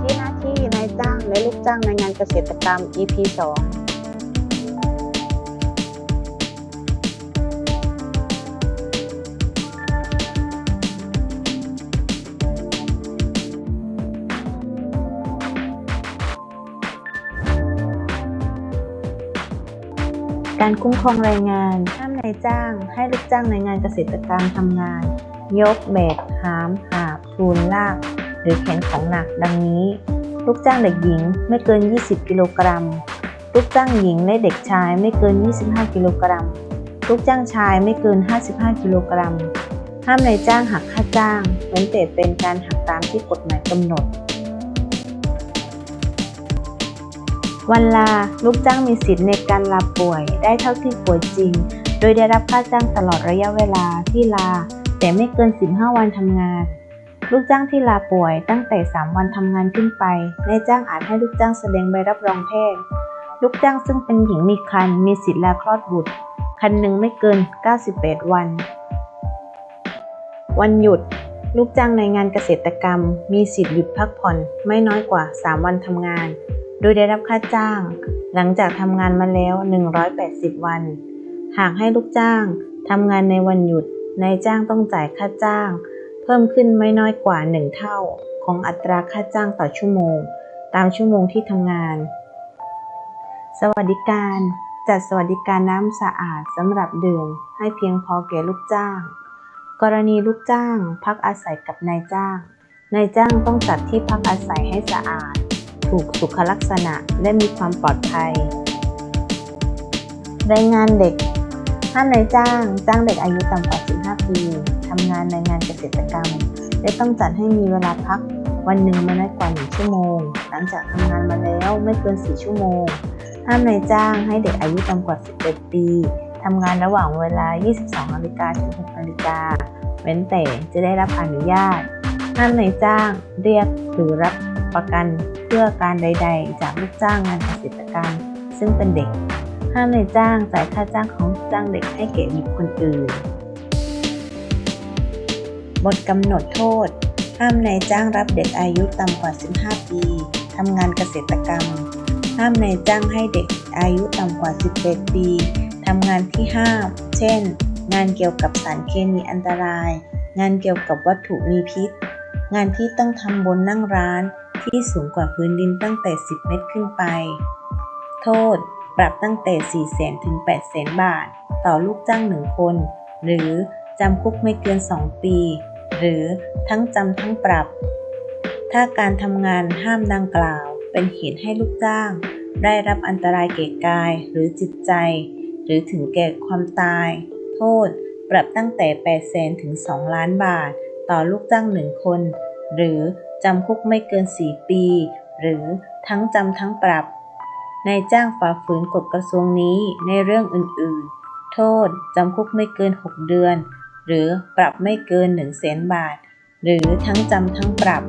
ที่หน้าที่นายจ้างและลูกจ้างในงานเกษตรกรรม EP 2การคุ้มครองแรงงานห้ามนายจ้าง ให้ลูกจ้างในงานเกษตรกรรมทำงาน ยกแบกหามหาบทูลลาก หรือแขนของหนักดังนี้ ลูกจ้างเด็กหญิงไม่เกิน 20 กิโลกรัม ลูกจ้างหญิงและเด็กชายไม่เกิน 25 กิโลกรัม ลูกจ้างชายไม่เกิน 55 กิโลกรัม ห้ามนายจ้างหักค่าจ้างเว้นแต่เป็นการหักตามที่กฎหมายกำหนด วันลาลูกจ้างมีสิทธิ์ในการลาป่วยได้เท่าที่ป่วยจริง โดยได้รับค่าจ้างตลอดระยะเวลาที่ลา แต่ไม่เกิน 15 วันทำงาน ลูกจ้างที่ลาป่วยตั้งแต่ 3 วันทำงานขึ้นไปนายจ้างอาจให้ลูกจ้างแสดงใบรับรองแพทย์ ลูกจ้างซึ่งเป็นหญิงมีครรภ์มีสิทธิ์ลาคลอดบุตรคันหนึ่งไม่เกิน 98 วัน วันหยุด ลูกจ้างในงานเกษตรกรรม มีสิทธิ์หยุดพักผ่อนไม่น้อยกว่า 3 วันทำงาน โดยได้รับค่าจ้าง หลังจากทำงานมาแล้ว 180 วัน หากให้ลูกจ้างทำงานในวันหยุดนายจ้างต้องจ่ายค่าจ้าง พิ่มขึ้นไม่น้อยกว่า 1 เท่าของอัตราค่าจ้างต่อชั่วโมง ตามชั่วโมงที่ทำงาน สวัสดิการจัดสวัสดิการน้ำสะอาดสำหรับดื่มให้เพียงพอแก่ลูกจ้าง กรณีลูกจ้างพักอาศัยกับนายจ้าง นายจ้างต้องจัดที่พักอาศัยให้สะอาด ถูกสุขลักษณะและมีความปลอดภัย แรงงานเด็ก ห้ามนายจ้าง จ้างเด็กอายุต่ำกว่า 15 ปีทำงานในงานเกษตรกรรม และต้องจัดให้มีเวลาพัก วันหนึ่งไม่น้อยกว่า 1 ชั่วโมง หลังจากทำงานมาแล้วไม่เกิน 4 ชั่วโมง ห้ามนายจ้างให้เด็กอายุต่ำกว่า 11 ปีทำงานระหว่างเวลา 22นาฬิกาถึง6นาฬิกา เว้นแต่จะได้รับอนุญาต ห้ามนายจ้างเรียกหรือรับประกันเพื่อการใด ๆ จากลูกจ้างงานเกษตรกรรม ซึ่งเป็นเด็ก ห้ามในจ้างจ่ายค่าจ้างของจ้างเด็กให้แก่บุคคลอื่น บทกำหนดโทษ ห้ามในจ้างรับเด็กอายุต่ำกว่า 15 ปีทำงานเกษตรกรรม ห้ามในจ้างให้เด็กอายุต่ำกว่า18ปีทำงานที่ห้าม เช่น งานเกี่ยวกับสารเคมีอันตราย งานเกี่ยวกับวัตถุมีพิษ งานที่ต้องทำบนนั่งร้านที่สูงกว่าพื้นดินตั้งแต่ 10 เมตรขึ้นไป โทษ ปรับตั้งแต่4 0 0 0 0 0ถึง8 0 0 0 0 0บาท ต่อลูกจ้างหนึ่งคน หรือจำคุกไม่เกิน 2 ปี หรือทั้งจำทั้งปรับ ถ้าการทำงานห้ามดังกล่าว เป็นเหตุให้ลูกจ้าง ได้รับอันตรายแก่กายหรือจิตใจ หรือถึงแก่ความตาย โทษ ปรับตั้งแต่8 0 0 0 0ถึง 2 ล้านบาท ต่อลูกจ้างหนึ่งคน หรือจำคุกไม่เกิน 4 ปี หรือทั้งจำทั้งปรับ นายจ้างฝ่าฝืนกฎกระทรวงนี้ในเรื่องอื่น ๆ โทษ จำคุกไม่เกิน 6 เดือน หรือปรับไม่เกิน 1 0 0 0 0แสนบาท หรือทั้งจำทั้งปรับ